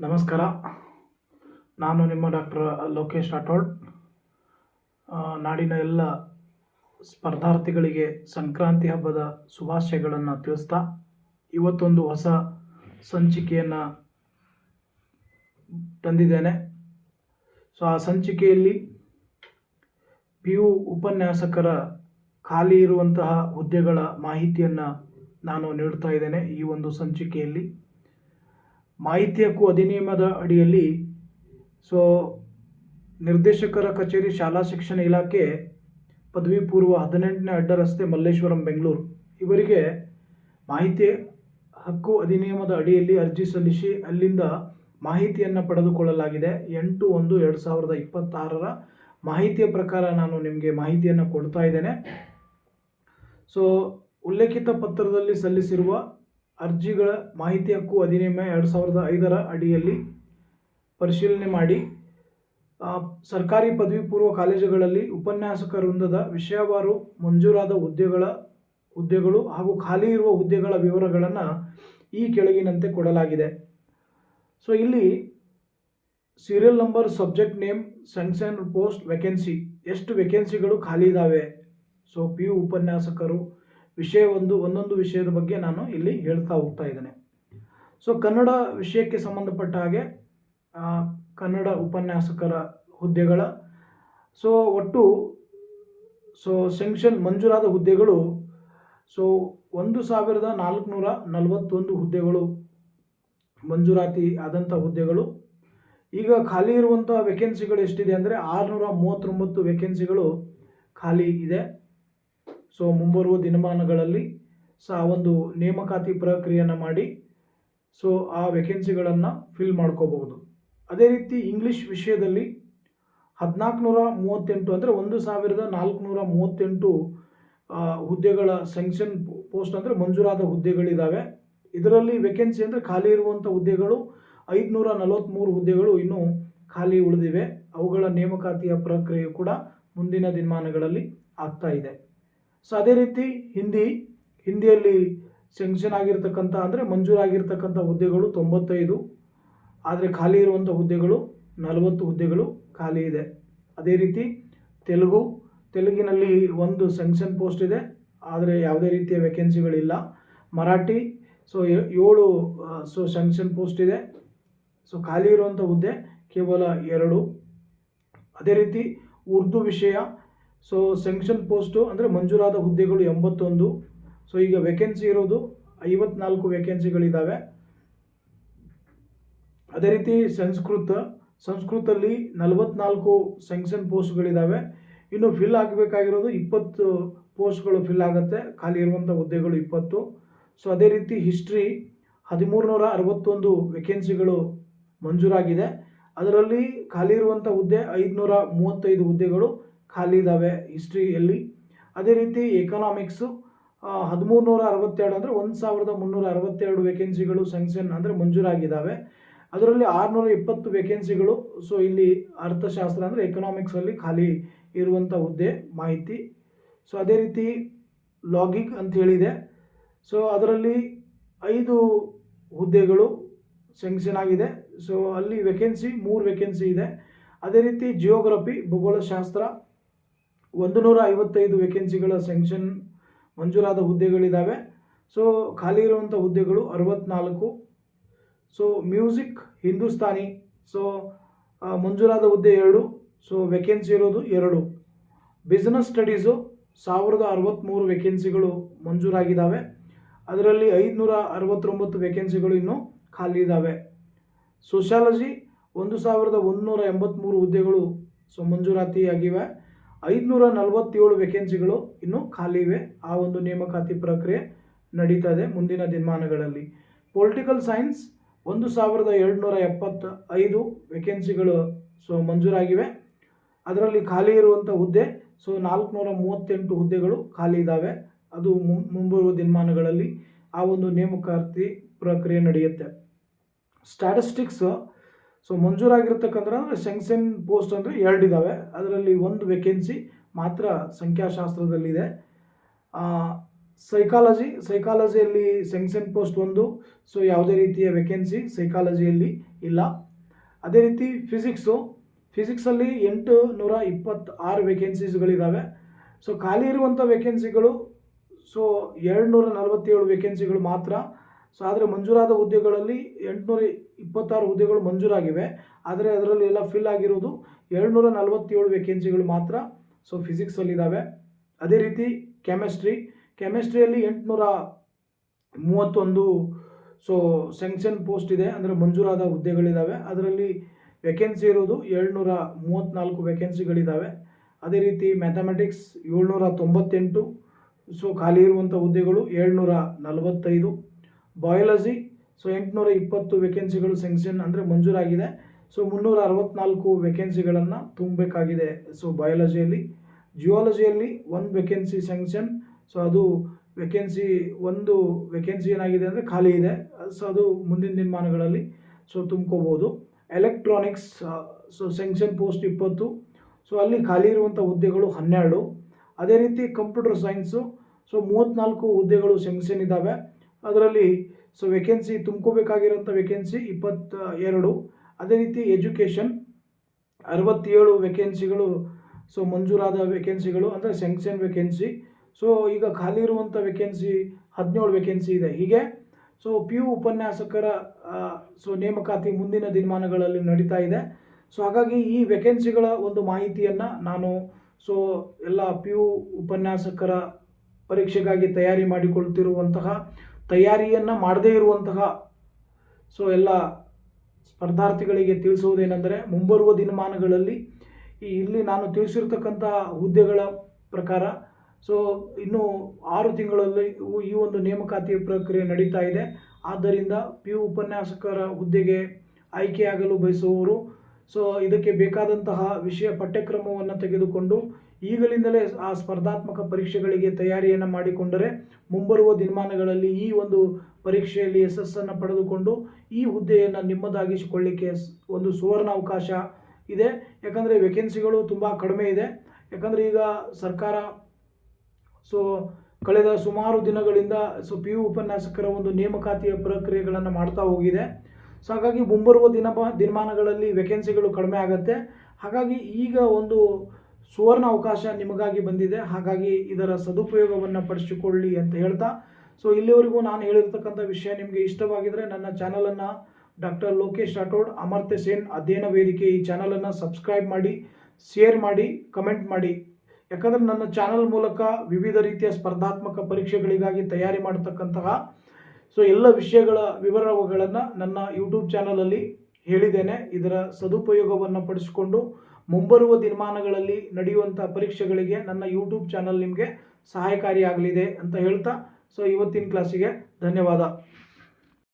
ನಮಸ್ಕಾರ. ನಾನು ನಿಮ್ಮ ಡಾಕ್ಟರ್ ಲೋಕೇಶ್ ರಾಠೋಡ್. ನಾಡಿನ ಎಲ್ಲ ಸ್ಪರ್ಧಾರ್ಥಿಗಳಿಗೆ ಸಂಕ್ರಾಂತಿ ಹಬ್ಬದ ಶುಭಾಶಯಗಳನ್ನು ತಿಳಿಸ್ತಾ, ಇವತ್ತೊಂದು ಹೊಸ ಸಂಚಿಕೆಯನ್ನು ತಂದಿದ್ದೇನೆ. ಸೊ, ಆ ಸಂಚಿಕೆಯಲ್ಲಿ ಪಿ ಯು ಉಪನ್ಯಾಸಕರ ಖಾಲಿ ಇರುವಂತಹ ಹುದ್ದೆಗಳ ಮಾಹಿತಿಯನ್ನು ನಾನು ನೀಡ್ತಾ ಇದ್ದೇನೆ ಈ ಒಂದು ಸಂಚಿಕೆಯಲ್ಲಿ. ಮಾಹಿತಿ ಹಕ್ಕು ಅಧಿನಿಯಮದ ಅಡಿಯಲ್ಲಿ ಸೊ ನಿರ್ದೇಶಕರ ಕಚೇರಿ ಶಾಲಾ ಶಿಕ್ಷಣ ಇಲಾಖೆ ಪದವಿ ಪೂರ್ವ ಹದಿನೆಂಟನೇ ಅಡ್ಡ ರಸ್ತೆ ಮಲ್ಲೇಶ್ವರಂ, ಬೆಂಗಳೂರು. ಇವರಿಗೆ ಮಾಹಿತಿ ಹಕ್ಕು ಅಧಿನಿಯಮದ ಅಡಿಯಲ್ಲಿ ಅರ್ಜಿ ಸಲ್ಲಿಸಿ ಅಲ್ಲಿಂದ ಮಾಹಿತಿಯನ್ನು ಪಡೆದುಕೊಳ್ಳಲಾಗಿದೆ. ಎಂಟು ಒಂದು ಎರಡು ಸಾವಿರದ ಇಪ್ಪತ್ತಾರರ ಮಾಹಿತಿಯ ಪ್ರಕಾರ ನಾನು ನಿಮಗೆ ಮಾಹಿತಿಯನ್ನು ಕೊಡ್ತಾ ಇದ್ದೇನೆ. ಸೊ, ಉಲ್ಲೇಖಿತ ಪತ್ರದಲ್ಲಿ ಸಲ್ಲಿಸಿರುವ ಅರ್ಜಿಗಳ ಮಾಹಿತಿ ಹಕ್ಕು ಅಧಿನಿಯಮ ಎರಡು ಸಾವಿರದ ಐದರ ಅಡಿಯಲ್ಲಿ ಪರಿಶೀಲನೆ ಮಾಡಿ. ಸರ್ಕಾರಿ ಪದವಿ ಪೂರ್ವ ಕಾಲೇಜುಗಳಲ್ಲಿ ಉಪನ್ಯಾಸಕ ವೃಂದದ ವಿಷಯವಾರು ಮಂಜೂರಾದ ಹುದ್ದೆಗಳ, ಹುದ್ದೆಗಳು ಹಾಗೂ ಖಾಲಿ ಇರುವ ಹುದ್ದೆಗಳ ವಿವರಗಳನ್ನು ಈ ಕೆಳಗಿನಂತೆ ಕೊಡಲಾಗಿದೆ. ಸೊ, ಇಲ್ಲಿ serial number, subject name sanction post vacancy, ಎಷ್ಟು ವೆಕೆನ್ಸಿಗಳು ಖಾಲಿ ಇದ್ದಾವೆ ಸೊ, ಪಿ ಯು ಉಪನ್ಯಾಸಕರು ವಿಷಯ ಒಂದು, ಒಂದೊಂದು ವಿಷಯದ ಬಗ್ಗೆ ನಾನು ಇಲ್ಲಿ ಹೇಳ್ತಾ ಹೋಗ್ತಾ ಇದ್ದೇನೆ. ಸೊ ಕನ್ನಡ ವಿಷಯಕ್ಕೆ ಸಂಬಂಧಪಟ್ಟ ಹಾಗೆ ಕನ್ನಡ ಉಪನ್ಯಾಸಕರ ಹುದ್ದೆಗಳ ಸೊ ಒಟ್ಟು ಸೊ ಸೆಂಕ್ಷನ್ ಮಂಜೂರಾದ ಹುದ್ದೆಗಳು ಸೊ ಒಂದು ಸಾವಿರದ ನಾಲ್ಕುನೂರ ನಲವತ್ತೊಂದು ಹುದ್ದೆಗಳು ಮಂಜೂರಾತಿ ಆದಂಥ ಹುದ್ದೆಗಳು. ಈಗ ಖಾಲಿ ಇರುವಂಥ ವೇಕೆನ್ಸಿಗಳು ಎಷ್ಟಿದೆ ಅಂದರೆ ಆರುನೂರ ಮೂವತ್ತೊಂಬತ್ತು ವೇಕೆನ್ಸಿಗಳು ಖಾಲಿ ಇದೆ. ಸೊ ಮುಂಬರುವ ದಿನಮಾನಗಳಲ್ಲಿ ಸಹ ಒಂದು ನೇಮಕಾತಿ ಪ್ರಕ್ರಿಯೆಯನ್ನು ಮಾಡಿ, ಸೊ ಆ ವೇಕೆನ್ಸಿಗಳನ್ನು ಫಿಲ್ ಮಾಡ್ಕೋಬಹುದು. ಅದೇ ರೀತಿ ಇಂಗ್ಲೀಷ್ ವಿಷಯದಲ್ಲಿ ಹದಿನಾಲ್ಕುನೂರ ಮೂವತ್ತೆಂಟು ಅಂದರೆ ಒಂದು ಸಾವಿರದ ನಾಲ್ಕುನೂರ ಮೂವತ್ತೆಂಟು ಹುದ್ದೆಗಳ ಸೆಂಕ್ಷನ್ ಪೋಸ್ಟ್ ಅಂದರೆ ಮಂಜೂರಾದ ಹುದ್ದೆಗಳಿದ್ದಾವೆ ಇದರಲ್ಲಿ ವೇಕೆನ್ಸಿ ಅಂದರೆ ಖಾಲಿ ಇರುವಂಥ ಹುದ್ದೆಗಳು ಐದುನೂರ ನಲವತ್ತ್ಮೂರು ಹುದ್ದೆಗಳು ಇನ್ನೂ ಖಾಲಿ ಉಳಿದಿವೆ. ಅವುಗಳ ನೇಮಕಾತಿಯ ಪ್ರಕ್ರಿಯೆ ಕೂಡ ಮುಂದಿನ ದಿನಮಾನಗಳಲ್ಲಿ ಆಗ್ತಾ ಇದೆ. ಸೊ ಅದೇ ರೀತಿ ಹಿಂದಿ, ಹಿಂದಿಯಲ್ಲಿ ಸೆಂಕ್ಷನ್ ಆಗಿರ್ತಕ್ಕಂಥ, ಅಂದರೆ ಮಂಜೂರಾಗಿರ್ತಕ್ಕಂಥ ಹುದ್ದೆಗಳು ತೊಂಬತ್ತೈದು, ಆದರೆ ಖಾಲಿ ಇರುವಂಥ ಹುದ್ದೆಗಳು ನಲವತ್ತು ಹುದ್ದೆಗಳು ಖಾಲಿ ಇದೆ. ಅದೇ ರೀತಿ ತೆಲುಗು, ತೆಲುಗಿನಲ್ಲಿ ಒಂದು ಸೆಂಕ್ಷನ್ ಪೋಸ್ಟ್ ಇದೆ, ಆದರೆ ಯಾವುದೇ ರೀತಿಯ ವೇಕೆನ್ಸಿಗಳಿಲ್ಲ ಮರಾಠಿ ಸೊ ಏಳು ಸೊ ಸೆಂಕ್ಷನ್ ಪೋಸ್ಟ್ ಇದೆ. ಸೊ ಖಾಲಿ ಇರುವಂಥ ಹುದ್ದೆ ಕೇವಲ ಎರಡು. ಅದೇ ರೀತಿ ಉರ್ದು ವಿಷಯ ಸೊ ಸೆಂಕ್ಷನ್ ಪೋಸ್ಟು ಅಂದರೆ ಮಂಜೂರಾದ ಹುದ್ದೆಗಳು ಎಂಬತ್ತೊಂದು. ಸೊ ಈಗ ವೇಕೆನ್ಸಿ ಇರೋದು ಐವತ್ನಾಲ್ಕು ವೇಕೆನ್ಸಿಗಳಿದ್ದಾವೆ ಅದೇ ರೀತಿ ಸಂಸ್ಕೃತ ಸಂಸ್ಕೃತಲ್ಲಿ ನಲವತ್ನಾಲ್ಕು ಸೆಂಕ್ಷನ್ ಪೋಸ್ಟ್ಗಳಿದ್ದಾವೆ ಇನ್ನು ಫಿಲ್ ಆಗಬೇಕಾಗಿರೋದು ಇಪ್ಪತ್ತು ಪೋಸ್ಟ್ಗಳು ಫಿಲ್ ಆಗುತ್ತೆ. ಖಾಲಿ ಇರುವಂಥ ಹುದ್ದೆಗಳು ಇಪ್ಪತ್ತು. ಸೊ ಅದೇ ರೀತಿ ಹಿಸ್ಟ್ರಿ ಹದಿಮೂರು ನೂರ ಅರವತ್ತೊಂದು ವೇಕೆನ್ಸಿಗಳು ಮಂಜೂರಾಗಿದೆ. ಅದರಲ್ಲಿ ಖಾಲಿ ಇರುವಂಥ ಹುದ್ದೆ ಐದುನೂರ ಮೂವತ್ತೈದು ಹುದ್ದೆಗಳು. ಖಾಲಿ ಇದ್ದಾವೆ ಹಿಸ್ಟ್ರಿಯಲ್ಲಿ. ಅದೇ ರೀತಿ ಎಕನಾಮಿಕ್ಸು ಹದಿಮೂರು ನೂರ ಅರವತ್ತೆರಡು ಅಂದರೆ ಒಂದು ಸಾವಿರದ ಮುನ್ನೂರ ಅರವತ್ತೆರಡು ವೇಕೆನ್ಸಿಗಳು ಸ್ಯಾಂಕ್ಷನ್ ಅಂದರೆ ಮಂಜೂರಾಗಿದ್ದಾವೆ ಅದರಲ್ಲಿ ಆರುನೂರ ಇಪ್ಪತ್ತು ವೇಕೆನ್ಸಿಗಳು ಸೊ ಇಲ್ಲಿ ಅರ್ಥಶಾಸ್ತ್ರ ಅಂದರೆ ಎಕನಾಮಿಕ್ಸಲ್ಲಿ ಖಾಲಿ ಇರುವಂಥ ಹುದ್ದೆ ಮಾಹಿತಿ. ಸೊ ಅದೇ ರೀತಿ ಲಾಗಿಕ್ ಅಂತ ಹೇಳಿದೆ. ಸೊ ಅದರಲ್ಲಿ ಐದು ಹುದ್ದೆಗಳು ಸ್ಯಾಂಕ್ಷನ್ ಆಗಿದೆ. ಸೊ ಅಲ್ಲಿ ವೇಕೆನ್ಸಿ ಮೂರು ವೇಕೆನ್ಸಿ ಇದೆ. ಅದೇ ರೀತಿ ಜಿಯೋಗ್ರಫಿ ಭೂಗೋಳಶಾಸ್ತ್ರ ಒಂದು ನೂರ ಐವತ್ತೈದು ವೇಕೆನ್ಸಿಗಳ ಸ್ಯಾಂಕ್ಷನ್ ಮಂಜೂರಾದ ಹುದ್ದೆಗಳಿದ್ದಾವೆ ಸೊ ಖಾಲಿ ಇರುವಂಥ ಹುದ್ದೆಗಳು ಅರವತ್ನಾಲ್ಕು. So music Hindustani. ಸೊ ಮಂಜೂರಾದ ಹುದ್ದೆ ಎರಡು. ಸೊ ವೇಕೆನ್ಸಿ ಇರೋದು ಎರಡು. ಬಿಸ್ನೆಸ್ ಸ್ಟಡೀಸು ಸಾವಿರದ ಅರವತ್ತ್ಮೂರು ವೇಕೆನ್ಸಿಗಳು ಮಂಜೂರಾಗಿದ್ದಾವೆ ಅದರಲ್ಲಿ ಐದುನೂರ ಅರವತ್ತೊಂಬತ್ತು ವೇಕೆನ್ಸಿಗಳು ಇನ್ನೂ ಖಾಲಿ ಇದ್ದಾವೆ ಸೋಷಾಲಜಿ ಒಂದು ಸಾವಿರದ ಒಂದುನೂರ ಎಂಬತ್ತ್ಮೂರು ಹುದ್ದೆಗಳು ಸೊ ಮಂಜೂರಾತಿಯಾಗಿವೆ. ಐದುನೂರ ನಲವತ್ತೇಳು ವೇಕೆನ್ಸಿಗಳು ಇನ್ನೂ ಖಾಲಿ ಇವೆ. ಆ ಒಂದು ನೇಮಕಾತಿ ಪ್ರಕ್ರಿಯೆ ನಡೀತಾ ಇದೆ ಮುಂದಿನ ದಿನಮಾನಗಳಲ್ಲಿ. ಪೊಲಿಟಿಕಲ್ ಸೈನ್ಸ್ ಒಂದು ಸಾವಿರದ ಎರಡುನೂರ ಎಪ್ಪತ್ತ ಐದು ವೇಕೆನ್ಸಿಗಳು ಸೊ ಮಂಜೂರಾಗಿವೆ. ಅದರಲ್ಲಿ ಖಾಲಿ ಇರುವಂಥ ಹುದ್ದೆ, ಸೊ ನಾಲ್ಕುನೂರ ಮೂವತ್ತೆಂಟು ಹುದ್ದೆಗಳು ಖಾಲಿ ಇದ್ದಾವೆ ಅದು ಮುಂಬರುವ ದಿನಮಾನಗಳಲ್ಲಿ ಆ ಒಂದು ನೇಮಕಾತಿ ಪ್ರಕ್ರಿಯೆ ನಡೆಯುತ್ತೆ. ಸ್ಟ್ಯಾಟಿಸ್ಟಿಕ್ಸ್ ಸೊ ಮಂಜೂರಾಗಿರ್ತಕ್ಕಂಥ ಅಂದರೆ ಸೆಂಕ್ಷನ್ ಪೋಸ್ಟ್ ಅಂದರೆ ಎರಡಿದ್ದಾವೆ ಅದರಲ್ಲಿ ಒಂದು ವೇಕೆನ್ಸಿ ಮಾತ್ರ ಸಂಖ್ಯಾಶಾಸ್ತ್ರದಲ್ಲಿದೆ. ಸೈಕಾಲಜಿ ಸೈಕಾಲಜಿಯಲ್ಲಿ ಸೆಂಕ್ಷನ್ ಪೋಸ್ಟ್ ಒಂದು. ಸೊ ಯಾವುದೇ ರೀತಿಯ ವೇಕೆನ್ಸಿ ಸೈಕಾಲಜಿಯಲ್ಲಿ ಇಲ್ಲ. ಅದೇ ರೀತಿ ಫಿಸಿಕ್ಸು ಫಿಸಿಕ್ಸಲ್ಲಿ ಎಂಟು ನೂರ ಇಪ್ಪತ್ತಾರು ವೇಕೆನ್ಸೀಸ್ಗಳಿದ್ದಾವೆ ಸೊ ಖಾಲಿ ಇರುವಂಥ ವೇಕೆನ್ಸಿಗಳು ಸೊ ಎರಡು ನೂರ ನಲವತ್ತೇಳು ವೇಕೆನ್ಸಿಗಳು ಮಾತ್ರ ಸೊ ಆದರೆ ಮಂಜೂರಾದ ಹುದ್ದೆಗಳಲ್ಲಿ ಎಂಟುನೂರ ಇಪ್ಪತ್ತಾರು ಹುದ್ದೆಗಳು ಮಂಜೂರಾಗಿವೆ. ಆದರೆ ಅದರಲ್ಲಿ ಎಲ್ಲ ಫಿಲ್ ಆಗಿರೋದು ಏಳ್ನೂರ ನಲವತ್ತೇಳು ವೇಕೆನ್ಸಿಗಳು ಮಾತ್ರ ಸೊ ಫಿಸಿಕ್ಸಲ್ಲಿದ್ದಾವೆ ಅದೇ ರೀತಿ ಕೆಮಿಸ್ಟ್ರಿ ಕೆಮಿಸ್ಟ್ರಿಯಲ್ಲಿ ಎಂಟುನೂರ ಮೂವತ್ತೊಂದು ಸೊ ಸೆಂಕ್ಷನ್ ಪೋಸ್ಟ್ ಇದೆ. ಅಂದರೆ ಮಂಜೂರಾದ ಹುದ್ದೆಗಳಿದ್ದಾವೆ ಅದರಲ್ಲಿ ವೇಕೆನ್ಸಿ ಇರೋದು ಏಳ್ನೂರ ಮೂವತ್ತ್ನಾಲ್ಕು ವೇಕೆನ್ಸಿಗಳಿದ್ದಾವೆ ಅದೇ ರೀತಿ ಮ್ಯಾಥಮೆಟಿಕ್ಸ್ ಏಳ್ನೂರ ತೊಂಬತ್ತೆಂಟು ಸೊ ಖಾಲಿ ಇರುವಂಥ ಹುದ್ದೆಗಳು ಏಳ್ನೂರ ನಲವತ್ತೈದು ಬಯಾಲಜಿ ಸೊ ಎಂಟುನೂರ ಇಪ್ಪತ್ತು ವೇಕೆನ್ಸಿಗಳು ಸೆಂಕ್ಷನ್ ಅಂದರೆ ಮಂಜೂರಾಗಿದೆ. ಸೊ ಮುನ್ನೂರ ಅರವತ್ನಾಲ್ಕು ವೇಕೆನ್ಸಿಗಳನ್ನು ತುಂಬಬೇಕಾಗಿದೆ ಸೊ ಬಯಾಲಜಿಯಲ್ಲಿ. ಜಿಯಾಲಜಿಯಲ್ಲಿ ಒಂದು ವೇಕೆನ್ಸಿ ಸ್ಯಾಂಕ್ಷನ್ ಸೊ ಅದು ವೇಕೆನ್ಸಿ ಒಂದು ವೇಕೆನ್ಸಿ ಏನಾಗಿದೆ ಅಂದರೆ ಖಾಲಿ ಇದೆ ಸೊ ಅದು ಮುಂದಿನ ದಿನಮಾನಗಳಲ್ಲಿ ಸೊ ತುಂಬ್ಕೋಬೋದು. ಎಲೆಕ್ಟ್ರಾನಿಕ್ಸ್ ಸೊ ಸೆಂಕ್ಷನ್ ಪೋಸ್ಟ್ ಇಪ್ಪತ್ತು ಸೊ ಅಲ್ಲಿ ಖಾಲಿ ಇರುವಂಥ ಹುದ್ದೆಗಳು ಹನ್ನೆರಡು. ಅದೇ ರೀತಿ ಕಂಪ್ಯೂಟರ್ ಸೈನ್ಸು ಸೊ ಮೂವತ್ತ್ನಾಲ್ಕು ಹುದ್ದೆಗಳು ಸೆಂಕ್ಷನ್ ಇದ್ದಾವೆ ಅದರಲ್ಲಿ ಸೊ ವೇಕೆನ್ಸಿ ತುಂಬ್ಕೋಬೇಕಾಗಿರೋಂಥ ವೇಕೆನ್ಸಿ ಇಪ್ಪತ್ತ ಎರಡು ಅದೇ ರೀತಿ ಎಜುಕೇಷನ್ ಅರವತ್ತೇಳು ವೇಕೆನ್ಸಿಗಳು ಸೊ ಮಂಜೂರಾದ ವೇಕೆನ್ಸಿಗಳು ಅಂದರೆ ಸೆಂಕ್ಷನ್ ವೇಕೆನ್ಸಿ ಸೊ ಈಗ ಖಾಲಿ ಇರುವಂಥ ವೇಕೆನ್ಸಿ ಹದಿನೇಳು ವೇಕೆನ್ಸಿ ಇದೆ. ಹೀಗೆ ಸೊ ಪಿ ಯು ಉಪನ್ಯಾಸಕರ ಸೊ ನೇಮಕಾತಿ ಮುಂದಿನ ದಿನಮಾನಗಳಲ್ಲಿ ನಡೀತಾ ಇದೆ. ಸೊ ಹಾಗಾಗಿ ಈ ವೇಕೆನ್ಸಿಗಳ ಒಂದು ಮಾಹಿತಿಯನ್ನು ನಾನು ಸೊ ಎಲ್ಲ ಪಿ ಯು ಉಪನ್ಯಾಸಕರ ಪರೀಕ್ಷೆಗಾಗಿ ತಯಾರಿ ಮಾಡಿಕೊಳ್ತಿರುವಂತಹ ತಯಾರಿಯನ್ನು ಮಾಡದೇ ಇರುವಂತಹ, ಸೊ ಎಲ್ಲ ಸ್ಪರ್ಧಾರ್ಥಿಗಳಿಗೆ ತಿಳಿಸುವುದೇನೆಂದರೆ ಮುಂಬರುವ ದಿನಮಾನಗಳಲ್ಲಿ ಈ ಇಲ್ಲಿ ನಾನು ತಿಳಿಸಿರ್ತಕ್ಕಂತಹ ಹುದ್ದೆಗಳ ಪ್ರಕಾರ, ಸೊ ಇನ್ನು ಆರು ತಿಂಗಳಲ್ಲಿ ಈ ಒಂದು ನೇಮಕಾತಿ ಪ್ರಕ್ರಿಯೆ ನಡೀತಾ ಇದೆ. ಆದ್ದರಿಂದ ಪಿ ಯು ಉಪನ್ಯಾಸಕರ ಹುದ್ದೆಗೆ ಆಯ್ಕೆಯಾಗಲು ಬಯಸುವವರು, ಸೊ ಇದಕ್ಕೆ ಬೇಕಾದಂತಹ ವಿಷಯ ಪಠ್ಯಕ್ರಮವನ್ನು ತೆಗೆದುಕೊಂಡು ಈಗಲಿಂದಲೇ ಆ ಸ್ಪರ್ಧಾತ್ಮಕ ಪರೀಕ್ಷೆಗಳಿಗೆ ತಯಾರಿಯನ್ನು ಮಾಡಿಕೊಂಡರೆ ಮುಂಬರುವ ದಿನಮಾನಗಳಲ್ಲಿ ಈ ಒಂದು ಪರೀಕ್ಷೆಯಲ್ಲಿ ಯಶಸ್ಸನ್ನು ಪಡೆದುಕೊಂಡು ಈ ಹುದ್ದೆಯನ್ನು ನಿಮ್ಮದಾಗಿಸಿಕೊಳ್ಳಿಕ್ಕೆ ಒಂದು ಸುವರ್ಣ ಅವಕಾಶ ಇದೆ. ಯಾಕಂದರೆ ವೇಕೆನ್ಸಿಗಳು ತುಂಬ ಕಡಿಮೆ ಇದೆ. ಯಾಕಂದರೆ ಈಗ ಸರ್ಕಾರ ಸೊ ಕಳೆದ ಸುಮಾರು ದಿನಗಳಿಂದ ಸೊ ಪಿ ಯು ಉಪನ್ಯಾಸಕರ ಒಂದು ನೇಮಕಾತಿಯ ಪ್ರಕ್ರಿಯೆಗಳನ್ನು ಮಾಡ್ತಾ ಹೋಗಿದೆ. ಸೊ ಹಾಗಾಗಿ ಮುಂಬರುವ ದಿನ ದಿನಮಾನಗಳಲ್ಲಿ ವೇಕೆನ್ಸಿಗಳು ಕಡಿಮೆ ಆಗುತ್ತೆ. ಹಾಗಾಗಿ ಈಗ ಒಂದು ಸುವರ್ಣ ಅವಕಾಶ ನಿಮಗಾಗಿ ಬಂದಿದೆ. ಹಾಗಾಗಿ ಇದರ ಸದುಪಯೋಗವನ್ನು ಪಡಿಸಿಕೊಳ್ಳಿ ಅಂತ ಹೇಳ್ತಾ. ಸೊ ಇಲ್ಲಿವರೆಗೂ ನಾನು ಹೇಳಿರ್ತಕ್ಕಂಥ ವಿಷಯ ನಿಮಗೆ ಇಷ್ಟವಾಗಿದ್ದರೆ ನನ್ನ ಚಾನಲನ್ನು ಡಾಕ್ಟರ್ ಲೋಕೇಶ್ ರಾಠೋಡ್, ಅಮರ್ತ್ಯ ಸೇನ್ ಅಧ್ಯಯನ ವೇದಿಕೆ ಈ ಚಾನಲನ್ನು ಸಬ್ಸ್ಕ್ರೈಬ್ ಮಾಡಿ ಶೇರ್ ಮಾಡಿ ಕಮೆಂಟ್ ಮಾಡಿ. ಯಾಕಂದರೆ ನನ್ನ ಚಾನಲ್ ಮೂಲಕ ವಿವಿಧ ರೀತಿಯ ಸ್ಪರ್ಧಾತ್ಮಕ ಪರೀಕ್ಷೆಗಳಿಗಾಗಿ ತಯಾರಿ ಮಾಡತಕ್ಕಂತಹ ಸೊ ಎಲ್ಲ ವಿಷಯಗಳ ವಿವರಗಳನ್ನು ನನ್ನ ಯೂಟ್ಯೂಬ್ ಚಾನಲಲ್ಲಿ ಹೇಳಿದ್ದೇನೆ. ಇದರ ಸದುಪಯೋಗವನ್ನು ಪಡಿಸಿಕೊಂಡು ಮುಂಬರುವ ದಿನಮಾನಗಳಲ್ಲಿ ನಡೆಯುವಂಥ ಪರೀಕ್ಷೆಗಳಿಗೆ ನನ್ನ ಯೂಟ್ಯೂಬ್ ಚಾನಲ್ ನಿಮಗೆ ಸಹಾಯಕಾರಿಯಾಗಲಿದೆ ಅಂತ ಹೇಳ್ತಾ ಸೊ ಇವತ್ತಿನ ಕ್ಲಾಸಿಗೆ ಧನ್ಯವಾದ.